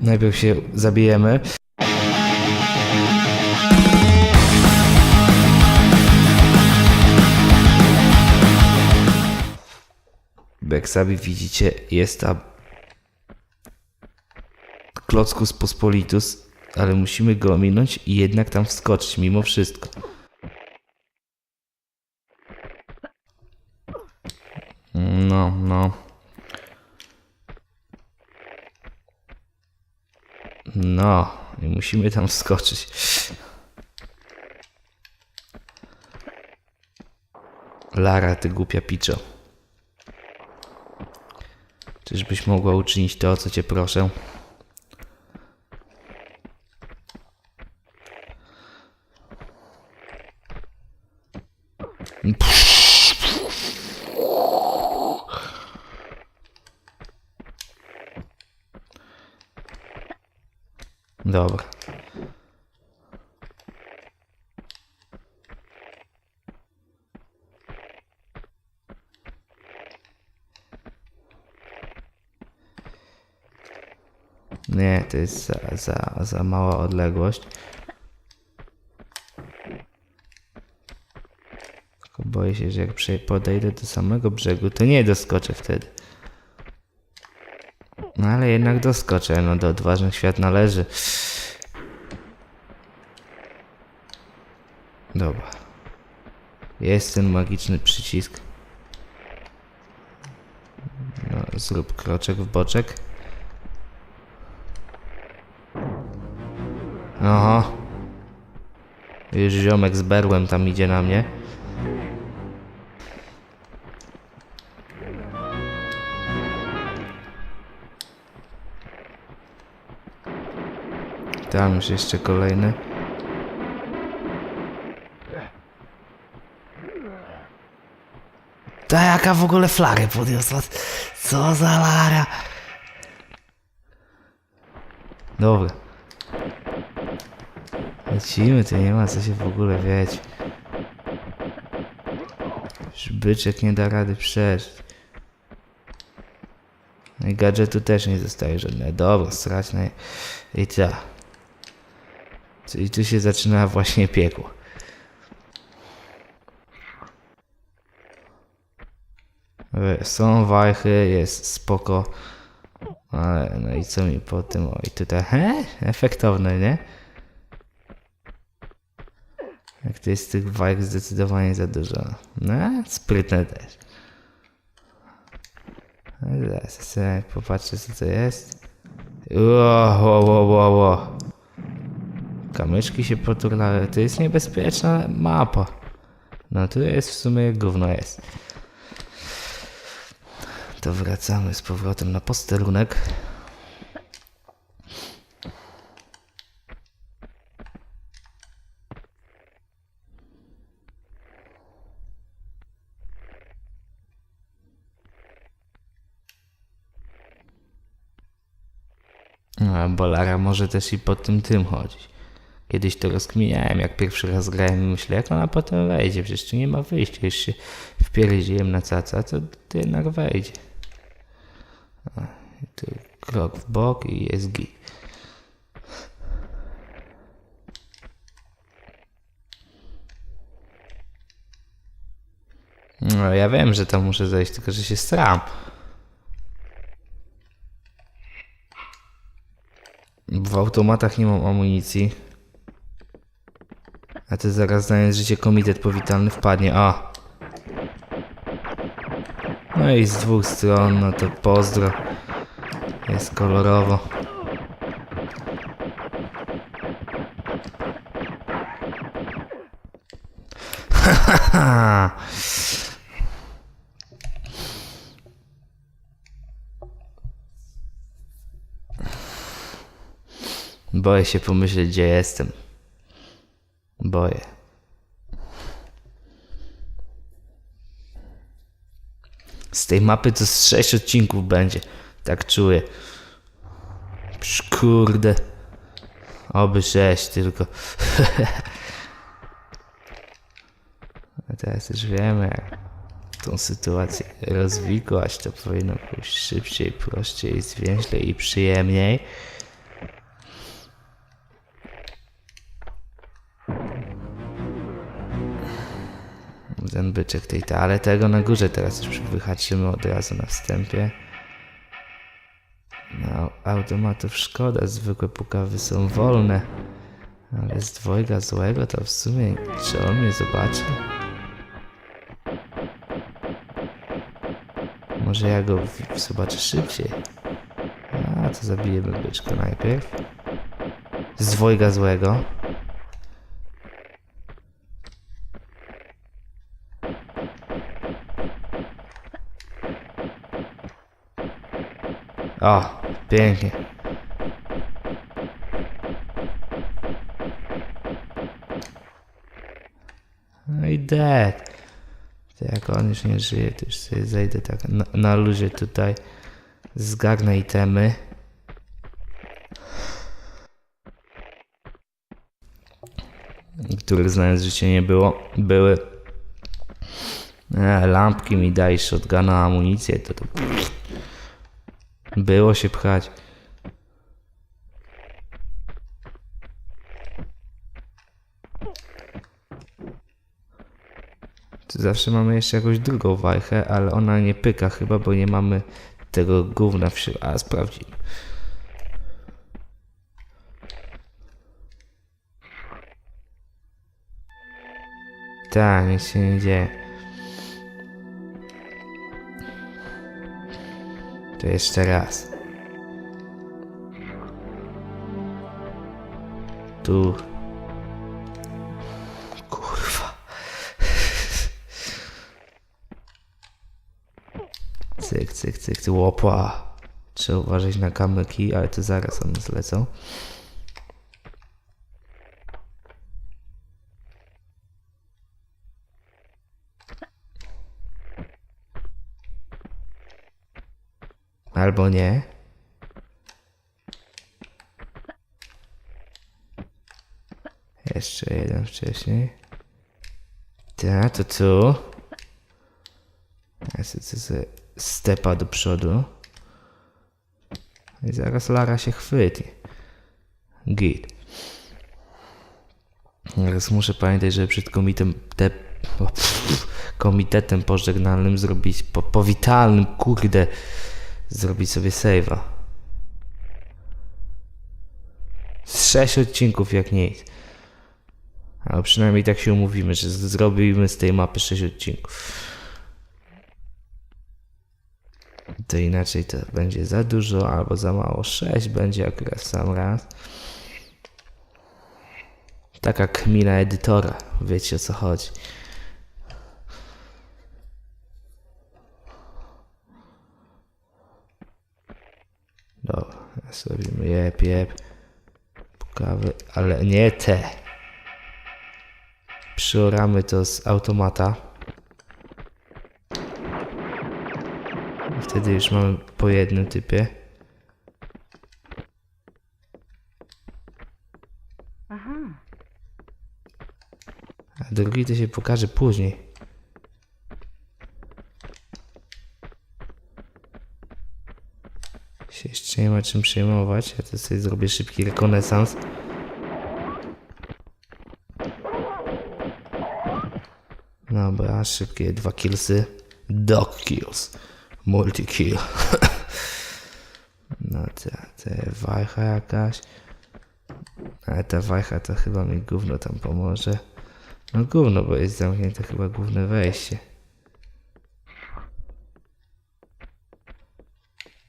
Najpierw się zabijemy. Jak sami widzicie, jest tam Klockus Pospolitus, ale musimy go ominąć i jednak tam wskoczyć mimo wszystko. No, no. No, i musimy tam wskoczyć. Lara, ty głupia piczo. Czyżbyś mogła uczynić to, o co cię proszę? Dobra. Nie, to jest za, za, za mała odległość. Tylko boję się, że jak podejdę do samego brzegu, to nie doskoczę wtedy. No ale jednak doskoczę, no do odważnych świat należy. Dobra. Jest ten magiczny przycisk. No, zrób kroczek w boczek. Aha. Już ziomek z berłem tam idzie na mnie. Tam już jeszcze kolejny. Ta jaka w ogóle flagę podniosła? Co za lara? Dobra. Lecimy, to nie ma co się w ogóle wieć. Już byczek nie da rady przejść. No i gadżetu też nie zostaje żadne. Dobra, strać na... I co? Czyli tu się zaczyna właśnie piekło. Są wajchy, jest spoko. Ale no i co mi po tym? O i tutaj, he? Efektowne, nie? Jak to jest tych wajch zdecydowanie za dużo. No, sprytne też. Zaraz sobie popatrzę co to jest. Ło, ło, ło, ło. Kamyczki się poturlały. To jest niebezpieczna mapa. No tu jest w sumie gówno jest. To wracamy z powrotem na posterunek. A Bolara może też i po tym tym chodzić. Kiedyś to rozkminiałem, jak pierwszy raz grałem myślę, jak ona potem wejdzie, przecież tu nie ma wyjścia, już się wpierdziłem na caca, to, jednak wejdzie. Tu krok w bok i jest git. No, ja wiem, że tam muszę zejść, tylko że się stram. W automatach nie mam amunicji. Ty zaraz znając życie komitet powitalny wpadnie. A. No i z dwóch stron, no to pozdro. Jest kolorowo. Boję się pomyśleć, gdzie jestem. Boję. Z tej mapy to z sześć odcinków będzie. Tak czuję. Kurde. Oby sześć tylko. A teraz już wiemy, jak tą sytuację rozwikłać. To powinno pójść szybciej, prościej, zwięźlej i przyjemniej. Ten byczek tej ta, ale tego na górze teraz już wyhaczymy od razu na wstępie. No, automatów szkoda, zwykłe pukawy są wolne. Ale z dwojga złego to w sumie, czy on mnie zobaczy? Może ja go zobaczę szybciej. A, to zabijemy byczka najpierw. Z dwojga złego. O, pięknie. No i dead. To jak on już nie żyje, to już sobie zejdę tak na, na luzie tutaj. Zgarnę itemy. Których znając życie nie było. Były. E, lampki mi daj, shotguna, amunicję, to to... Było się pchać. Zawsze mamy jeszcze jakąś drugą wajchę, ale ona nie pyka chyba, bo nie mamy tego gówna w środku. A, sprawdzimy. Tak, nic się nie dzieje. Jeszcze raz. Tu. Kurwa. Cyk, cyk, cyk, cyk. Łopa. Trzeba uważać na kamyki, ale to zaraz one zlecą. Albo nie. Jeszcze jeden wcześniej. Tak, to tu. Ja sobie sobie stepa do przodu. I zaraz Lara się chwyci. Git. Teraz muszę pamiętać, żeby przed komitem te, komitetem pożegnalnym zrobić, po, powitalnym, kurde, zrobić sobie save'a. Z sześć odcinków jak nic. Ale przynajmniej tak się umówimy, że zrobimy z tej mapy sześć odcinków. To inaczej to będzie za dużo albo za mało. Sześć będzie akurat w sam raz. Taka kmina edytora. Wiecie o co chodzi. Dobra, zrobimy jep, jep. Pukawy, ale nie te. Przyoramy to z automata. I Wtedy już mamy po jednym typie. A drugi to się pokaże później. Się jeszcze nie ma czym przejmować. Ja to sobie zrobię szybki rekonesans. Dobra, szybkie dwa killsy. Dog kills. Multi kill. No te, te wajcha jakaś. Ale ta wajcha to chyba mi gówno tam pomoże. No gówno, bo jest zamknięte chyba główne wejście.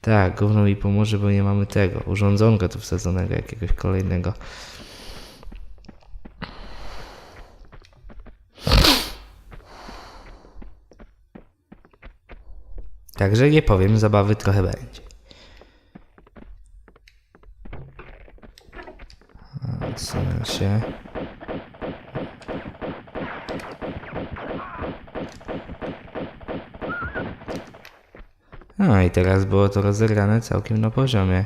Tak, gówno mi pomoże, bo nie mamy tego urządzonka tu wsadzonego jakiegoś kolejnego. Także nie powiem, zabawy trochę będzie. Odsunę się. No i teraz było to rozegrane całkiem na poziomie.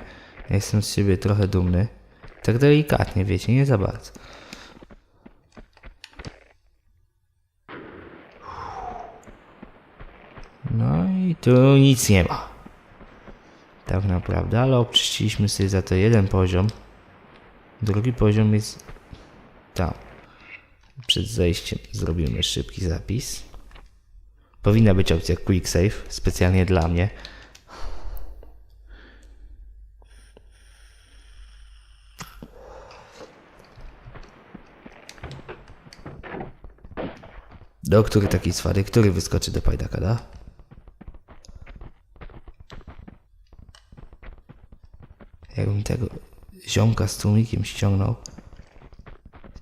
Ja Jestem z siebie trochę dumny. Tak delikatnie, wiecie, nie za bardzo. No i tu nic nie ma. Tak naprawdę, ale obczyściliśmy sobie za to jeden poziom. Drugi poziom jest tam. Przed zejściem zrobimy szybki zapis. Powinna być opcja Quick Save, specjalnie dla mnie. Do który taki swary, który wyskoczy do pajdaka, da? Jakbym tego ziomka z tłumikiem ściągnął,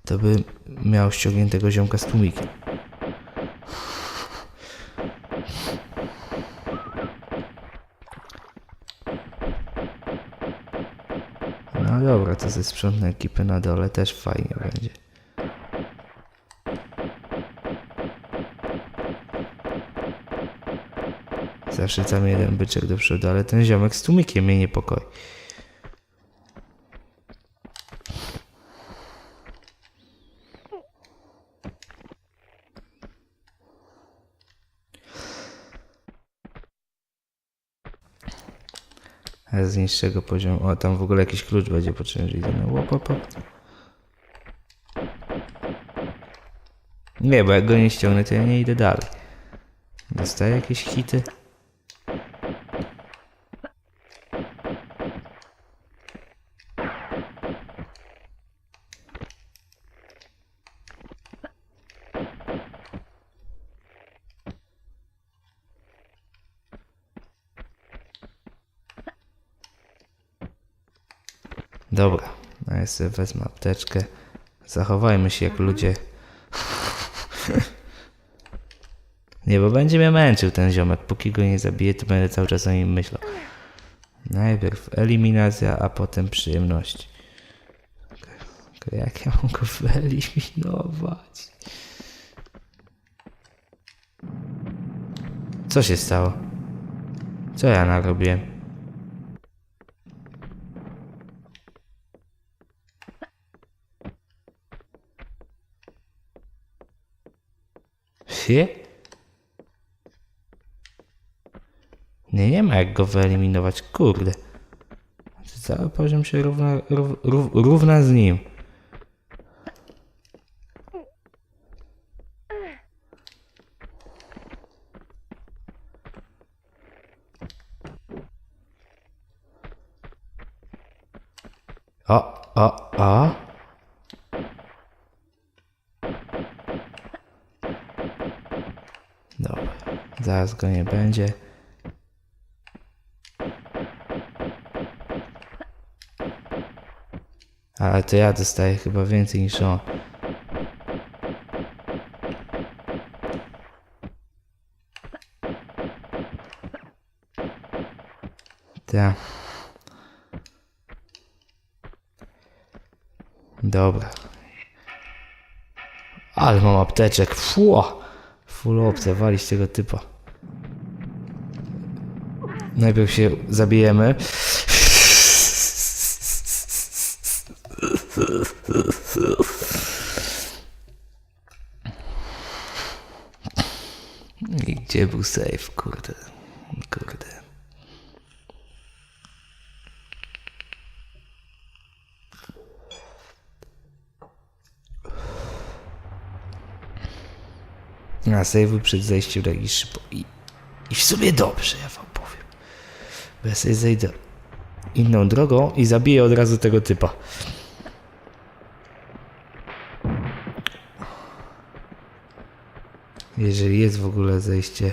to by miał ściągniętego ziomka z tłumikiem. No dobra, to ze sprzątnę ekipę na dole też fajnie będzie. Zawsze tam jeden byczek do przodu, ale ten ziomek z tłumikiem mnie niepokoi. Z niższego poziomu. O, tam w ogóle jakiś klucz będzie potrzebny. że idę na łop, łop, łop. Nie, bo jak go nie ściągnę, to ja nie idę dalej. Dostaję jakieś hity. Dobra, no ja sobie wezmę apteczkę. Zachowajmy się jak ludzie. nie, bo będzie mnie męczył ten ziomek. Póki go nie zabiję, to będę cały czas o nim myślał. Najpierw eliminacja, a potem przyjemności. Tylko Jak ja mam go wyeliminować? Co się stało? Co ja narobiłem? Nie, nie ma jak go wyeliminować, kurde. Cały poziom się równa, rów, rów, równa z nim. O, o, o. Dobra, zaraz go nie będzie. Ale to ja dostaję chyba więcej niż on. Tak. Dobra. Ale mam apteczek. Fua. Full opcja, walić tego typa. Najpierw się zabijemy. I gdzie był safe, kurde. Kurde. A save przed zejściem taki szybko. I, I w sumie dobrze, ja wam Bo ja zejdę inną drogą i zabiję od razu tego typa. Jeżeli jest w ogóle zejście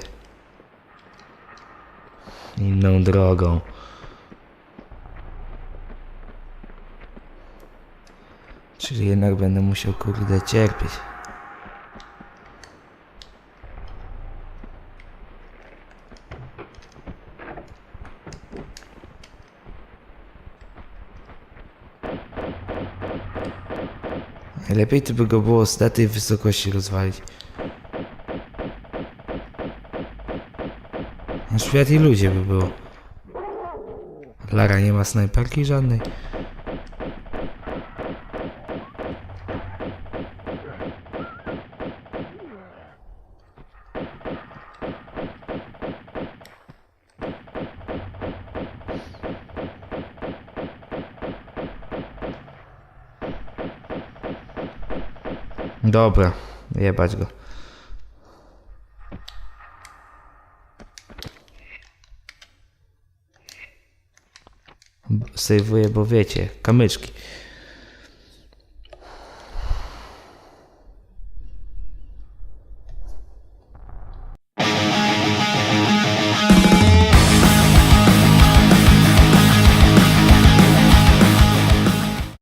inną drogą. Czyli jednak będę musiał kurde cierpieć. Lepiej to by go było z tej wysokości rozwalić. Na świat i ludzie by było. Lara nie ma snajperki żadnej. Dobra, jebać go. Sejwuję, bo wiecie, kamyczki.